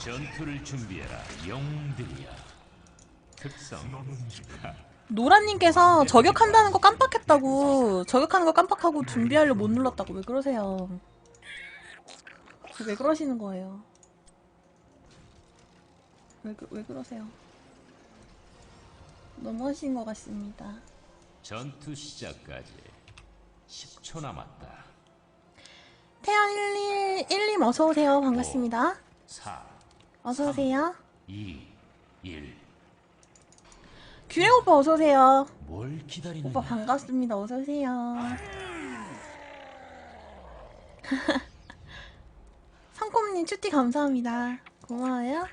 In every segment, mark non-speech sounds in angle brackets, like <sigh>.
전투를 준비해라 영웅들이야 특성 노라님께서 저격한다는 거 깜빡했다고 저격하는 거 깜빡하고 준비하려 못 눌렀다고 왜 그러세요? 왜 그러시는 거예요? 왜, 그- 왜 그러세요? 너무 하신 것 같습니다. 전투 시작까지 10초 남았다 태연 11, 1님 어서오세요. 반갑습니다. 4 어서오세요. 2 1 규행 오빠 어서오세요. 뭘 기다리는 오빠 반갑습니다. 어서오세요. <laughs> 성콤님 추티 감사합니다. 고마워요.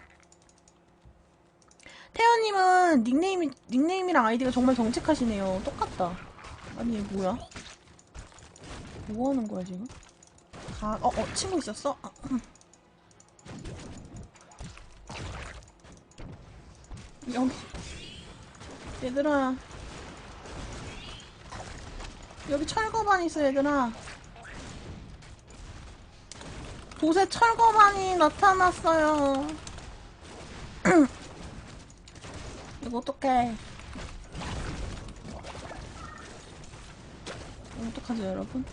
태연님은 닉네임이, 닉네임이랑 아이디가 정말 정직하시네요. 똑같다. 아니, 얘 뭐야? 뭐 하는 거야, 지금? 가, 어, 어, 친구 있었어? 아, 여기. 얘들아. 여기 철거반 있어, 얘들아. 도세 철거반이 나타났어요. <clears throat> 이거 어떡해. 이거 어떡하죠, 여러분?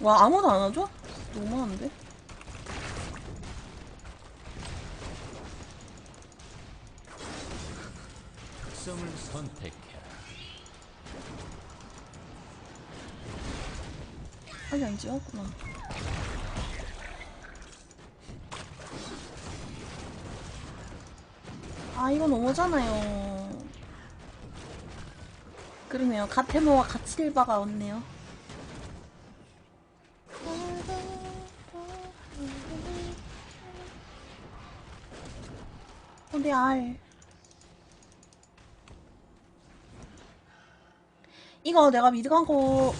와, 아무도 안 와줘? 너무한데? 선택해라 아직 안 찍었구나. 아, 이거 너무잖아요. 그러네요. 가테모와 가칠바가 왔네요. 어디 알. 이거 내가 미드 간거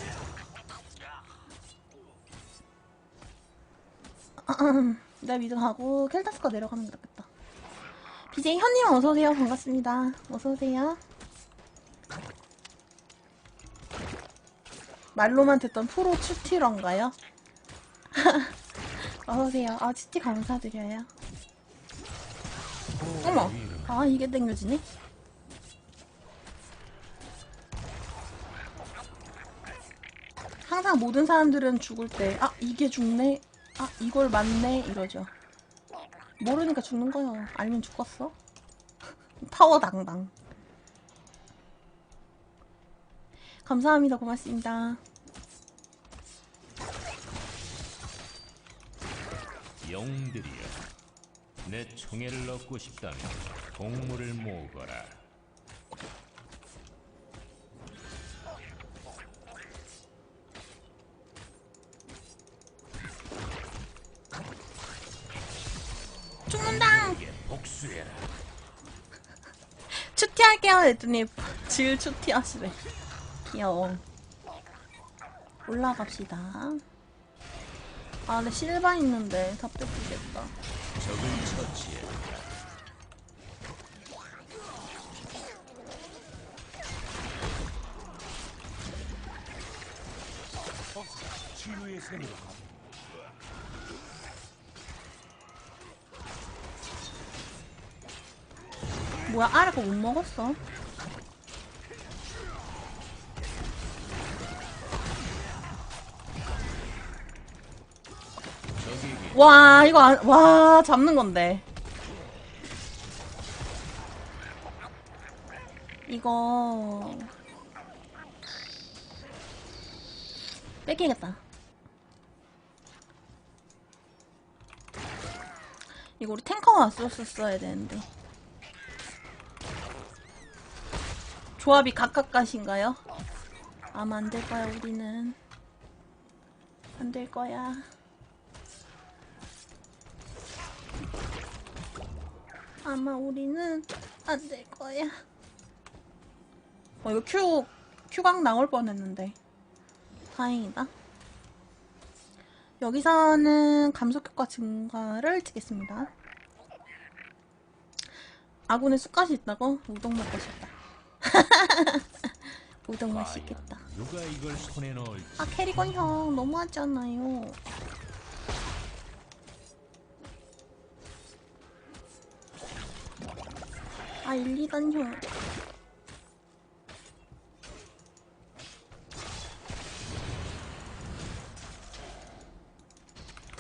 내가 미드 가고 켈타스가 내려가는 게 낫겠다. BJ 현님 어서오세요. 반갑습니다. 어서오세요. 말로만 듣던 프로 추티런가요? <laughs> 어서오세요. 아, 추티 감사드려요. 어머. 아, 이게 땡겨지네? 항상 모든 사람들은 죽을 때, 아, 이게 죽네? 아, 이걸 맞네? 이러죠. 모르니까 죽는 거요. 알면 죽었어. <laughs> 파워 당당. 감사합니다. 고맙습니다. 영웅들이여 내 총애를 얻고 싶다면 동물을 모으거라 추티할게요. 했더니 질 추티하시래. 귀여워. 올라갑시다. 아, 근데 실바 있는데 다 뺏기겠다. 적을 처치해라 치유의 셈으로 뭐야, 아래가 못 먹었어? 와, 이거 안, 와, 잡는 건데. 이거. 뺏기겠다. 이거 우리 탱커가 왔었어야 되는데. 조합이 각각가신가요? 아마 안 될 거야, 우리는. 안 될 거야. 아마 우리는 안 될 거야. 어, 이거 큐, 큐각 나올 뻔 했는데. 다행이다. 여기서는 감속 효과 증가를 찍겠습니다. 아군에 쑥갓이 있다고? 우동 먹고 싶다. <laughs> 우동 맛있겠다. 누가 이걸 손에 넣을지 아 캐리건 형 너무하잖아요. 아 1, 2단 형.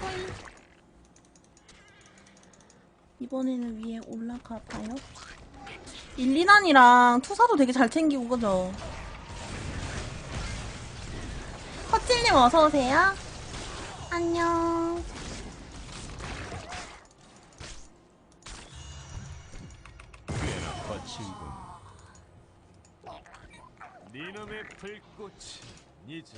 호이. 이번에는 위에 올라가 봐요. 1, 2단이랑 투사도 되게 잘 챙기고 그죠? 커찔님 어서오세요. 안녕. 니놈의 불꽃이 이제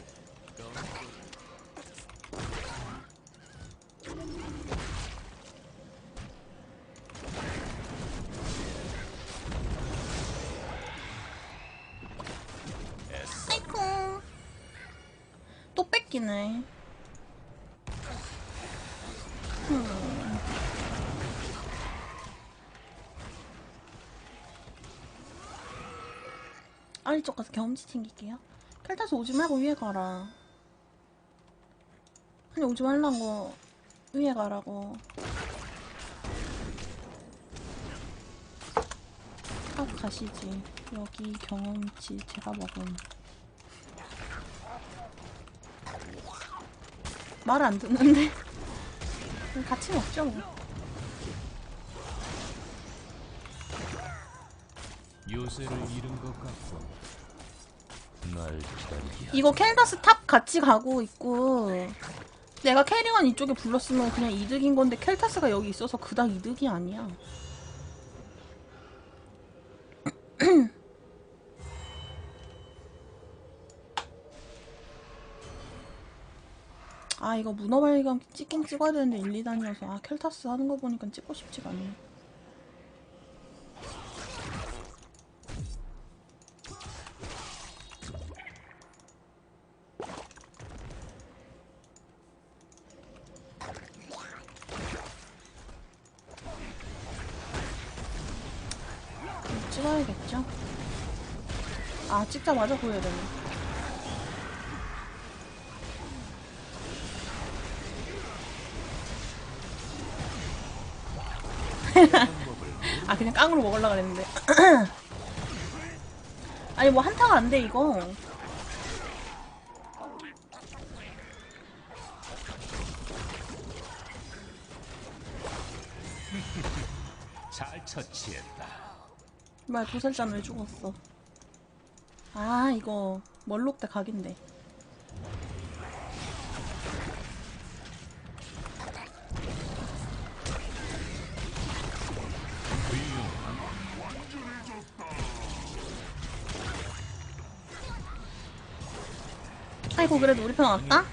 또 뺏기네. 음. 아래 쪽 가서 경험치 챙길게요. 켈타스 오지 말고 위에 가라. 아니 오지 말라고 위에 가라고. 아 가시지. 여기 경험치 제가 먹은. 말 안 듣는데? 같이 먹죠 뭐. 요새를 잃은 것 같고 날 기다리게 이거 켈다스 탑 같이 가고 있고 내가 캐리건 이쪽에 불렀으면 그냥 이득인 건데 켈타스가 여기 있어서 그닥 이득이 아니야. 아 이거 문어발견 찍긴 찍어야 되는데 1, 2단이어서 아 켈타스 하는 거 보니까 찍고 싶지가 않네. 찍어야겠죠? 아 찍자마자 보여야 되네. 아 그냥 깡으로 먹으려고 그랬는데. <clears throat> 아니 뭐 한타가 안 돼 이거. <laughs> 잘 처치했다. 뭐야 도살자는 왜 죽었어? 아 이거 멀록 때 각인데 아이고 그래도 우리 편 왔다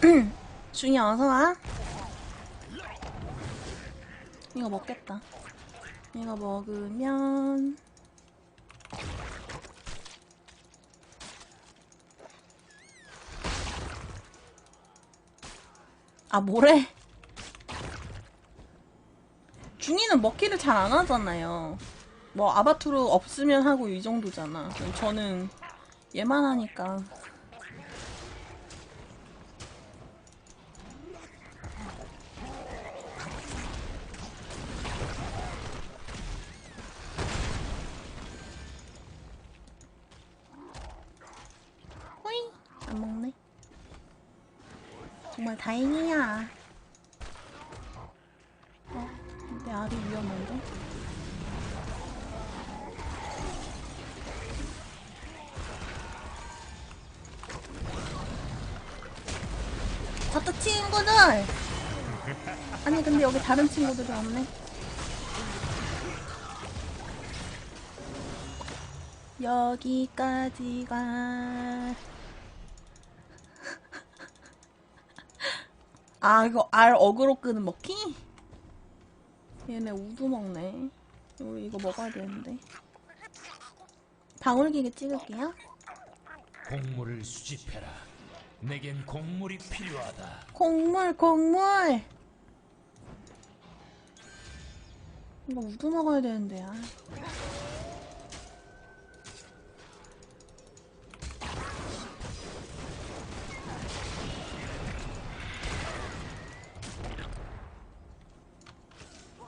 <clears throat> 중이 어서와 이거 먹겠다 이거 먹으면 아 뭐래? 중이는 먹기를 잘 안 하잖아요. 뭐 아바투르 없으면 하고 이 정도잖아. 저는 얘만 하니까. 호이 안 먹네. 정말 다행이야. 어, 내 알이 위험한데? 저또 친구들! 아니, 근데 여기 다른 친구들이 없네. 여기까지가. 아, 이거 알 어그로 끄는 먹기? 얘네 우두 먹네. 우리 이거 먹어야 되는데. 방울기계 찍을게요. 곡물을 수집해라. 내겐 곡물이 필요하다. 곡물, 곡물. 이거 우두 먹어야 되는데. 아.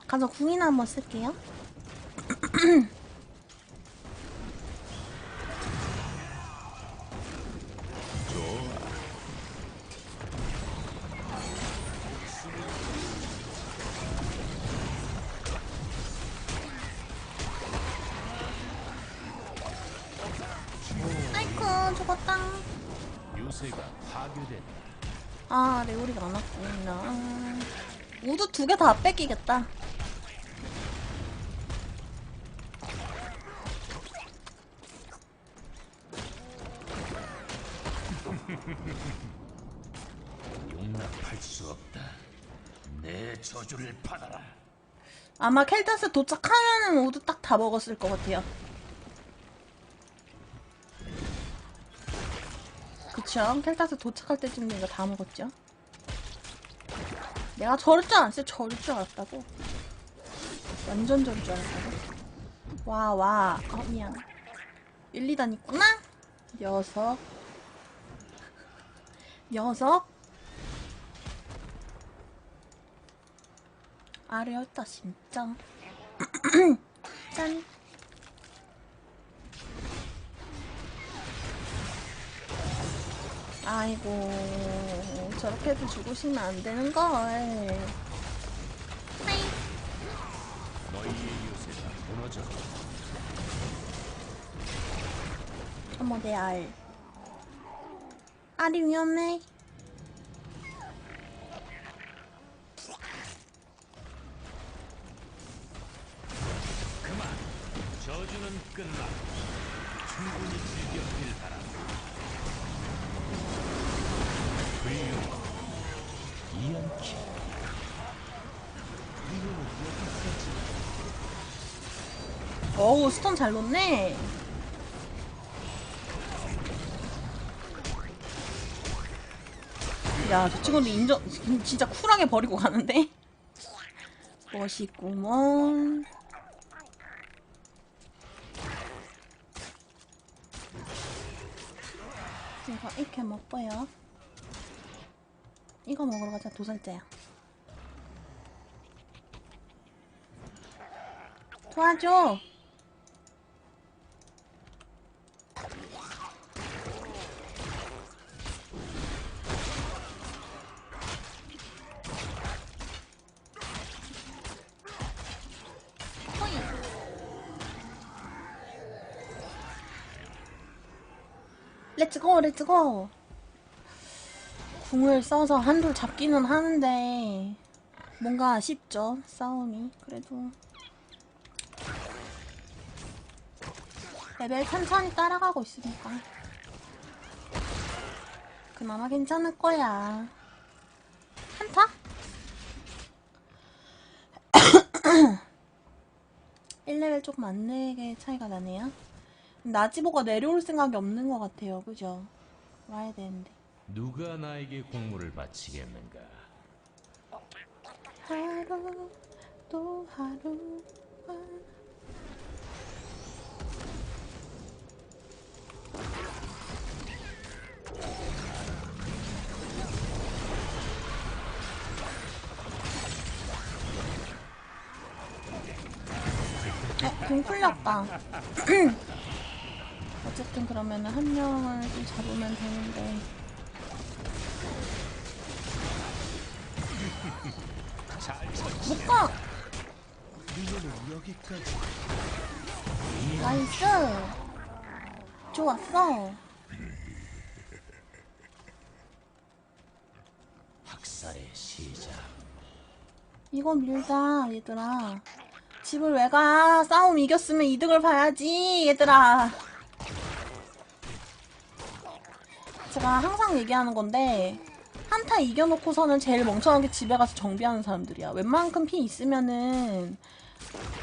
가서 궁이나 한번 쓸게요. <clears throat> 아 레오리가 안 왔구나. 우드 두 개 다 뺏기겠다. 용납할 수 없다. 내 저주를 받아라. 아마 켈타스 도착하면은 모두 딱다 먹었을 것 같아요. 그쵸? 켈타스 도착할 때쯤 내가 다 먹었죠. 내가 저럴 줄 알았어요. 저럴 줄 알았다고. 완전 저럴 줄 알았다고. 와, 와. 어, 미안. 1, 2단 있구나? 녀석. 녀석. 아래였다, 진짜. <clears throat> 짠. 아이고, 저렇게도 죽으시면 안 되는 걸. 어머, 내 알. 알이 위험해. 그만. 저주는 끝나. 충분히 즐겼길 바란다. 훌륭. 이연키. 어우, 스톤 잘 놓네. 야, 저 친구도 인정, 진짜 쿨하게 버리고 가는데? 멋있구먼. 이거 이렇게 먹고요. 이거 먹으러 가자, 도살자야. 도와줘! 호이. 렛츠고 렛츠고 궁을 써서 한돌 잡기는 하는데 뭔가 아쉽죠 싸움이. 그래도 레벨 천천히 따라가고 있으니까. 그나마 괜찮을 거야. 한타? <coughs> 일레벨 조금 안 내게 차이가 나네요 나지보가 내려올 생각이 없는 것 같아요 그죠? 와야 되는데 누가 나에게 공물을 바치겠는가? 하루 또 하루 어, 공 풀렸다. <clears throat> 어쨌든 그러면은 한 명을 좀 잡으면 되는데. 잘 처치. 묶어! 나이스! 좋았어! 학살의 시작. 이거 밀자, 얘들아. 집을 왜 가? 싸움 이겼으면 이득을 봐야지, 얘들아. 제가 항상 얘기하는 건데, 한타 이겨놓고서는 제일 멍청하게 집에 가서 정비하는 사람들이야. 웬만큼 피 있으면은,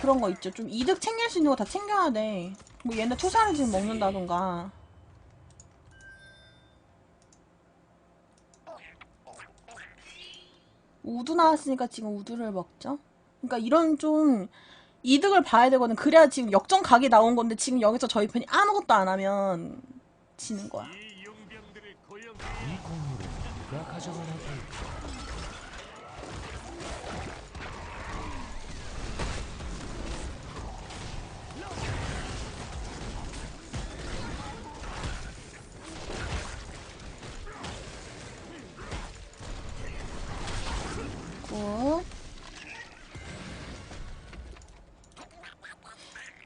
그런 거 있죠. 좀 이득 챙길 수 있는 거 다 챙겨야 돼. 뭐 얘네 투사를 지금 먹는다던가. 우두 나왔으니까 지금 우두를 먹죠. 그러니까 이런 좀 이득을 봐야 되거든. 그래야 지금 역전 각이 나온 건데 지금 여기서 저희 편이 아무것도 안 하면 지는 거야. 내가 가져가는 테니까.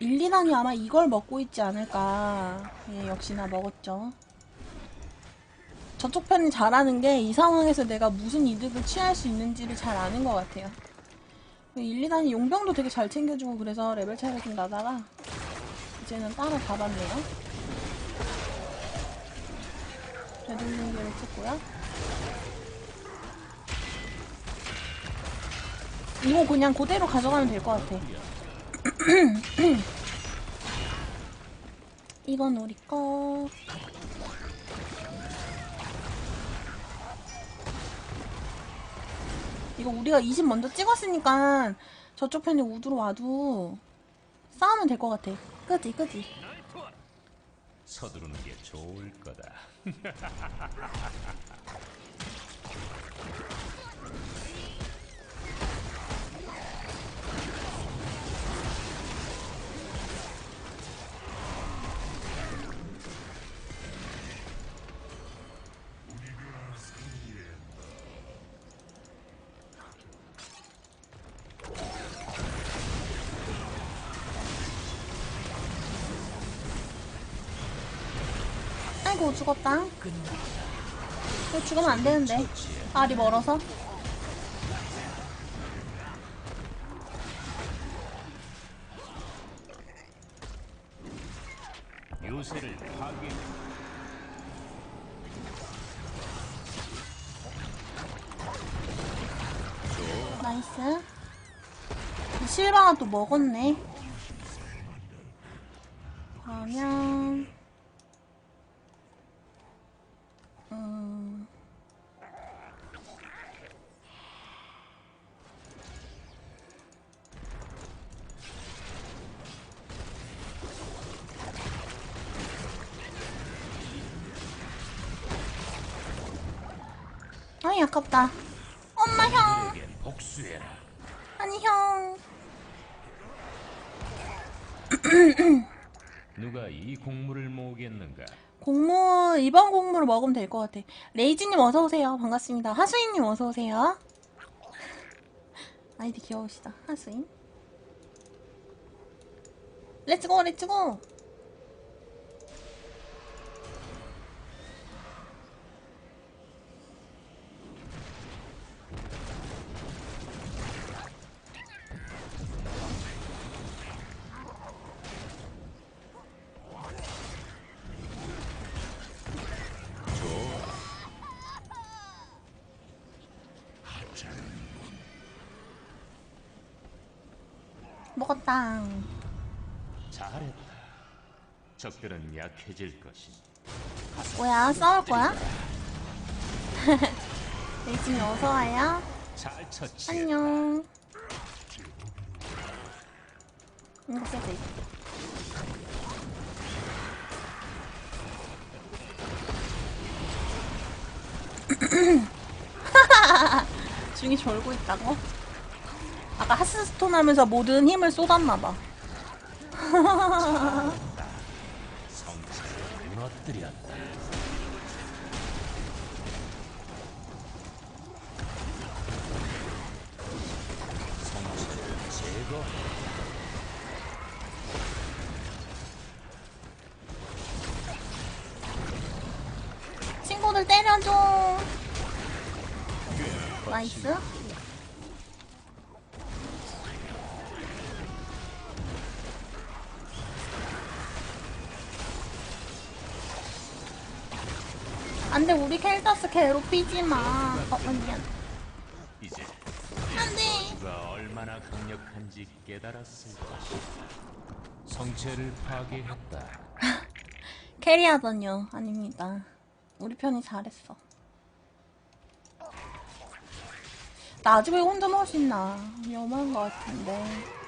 일리나이 아마 이걸 먹고 있지 않을까. 예, 역시나 먹었죠. 저쪽 편이 잘하는 게 이 상황에서 내가 무슨 이득을 취할 수 있는지를 잘 아는 것 같아요. 1, 2단이 용병도 되게 잘 챙겨주고 그래서 레벨 차이가 좀 나다가 이제는 따로 잡았네요. 되돌리기를 찍고요. 이거 그냥 그대로 가져가면 될 것 같아. <clears throat> 이건 우리 거. 이거 우리가 20 먼저 찍었으니까 저쪽 편이 우드로 와도 싸우면 될 것 같아. 그지, 그지. 서두르는 게 좋을 거다. <laughs> 아이고, 죽었다. 이거 죽으면 안 되는데. 알이 멀어서. 요새를 파괴. 나이스. 실바가 또 먹었네. 그러면, 음, 아이, 아깝다. 엄마 형! 에게 복수해라. 아니, 형. <clears throat> 누가 이 곡물을 모으겠는가? 공무 이번 공무를 먹으면 될 것 같아. 레이지님 어서 오세요. 반갑습니다. 하수인님 어서 오세요. 아이디 귀여우시다. 하수인. 렛츠고 렛츠고. 먹었다. 잘했다. 적들은 약해질 것이니 뭐야 싸울 거야? <laughs> 레이지님 어서 와요. 안녕. 이거 써야 돼. <laughs> 중이 졸고 있다고? 아까 하스스톤 하면서 모든 힘을 쏟았나봐. 친구들 때려줘. 나이스. 켈타스 괴롭히지 마. 어, 어 미안. 이제 안 돼. 누가 얼마나 강력한지 깨달았을 것이다. 성체를 파괴했다. <laughs> 캐리하더니요. 아닙니다. 우리 편이 잘했어. 나 아직 왜 혼자 멋있나? 위험한 것 같은데.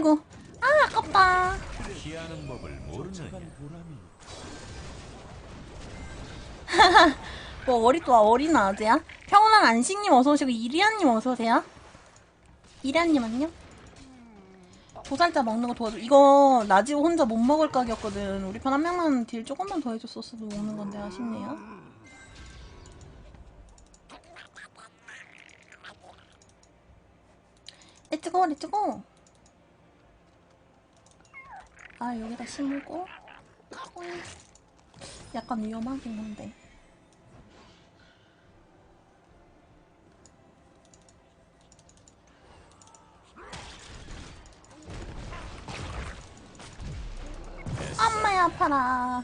아이고. 아, 아깝다. 뭐, 어리 또 어린 아재야? 평온한 안식님 어서오시고, 이리안님 어서오세요. 이리안님 안녕? 도살자 먹는 거 도와줘. 이거 라지오 혼자 못 먹을 각이었거든. 우리 편 한 명만 딜 조금만 더 해줬었어도 먹는 건데 아쉽네요. 렛츠고 렛츠고. 아 여기다. 오잉. 약간 위험하긴 한데. 엄마야 아파라.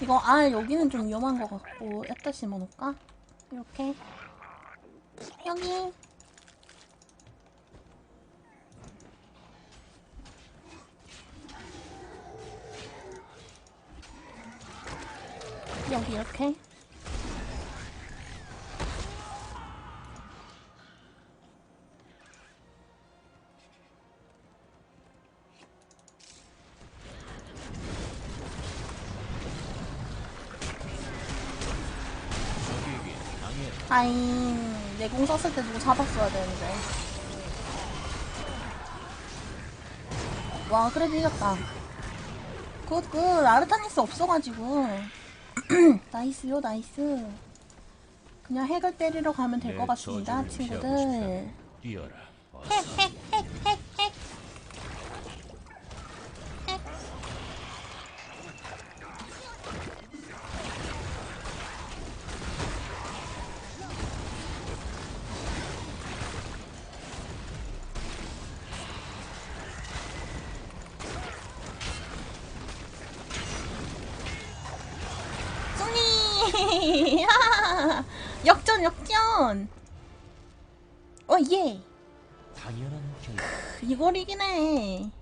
이거 알 여기는 좀 위험한 것 같고 여기다 심어놓을까? 이렇게 여기 여기 이렇게 아잉 내공 썼을 때 누구 잡았어야 되는데. 와 그래도 이겼다. 굿굿. 아르타니스 없어가지고 <clears throat> 나이스요 나이스. 그냥 핵을 때리러 가면 될것내 같습니다 친구들. 뛰어라 핵핵핵핵핵 어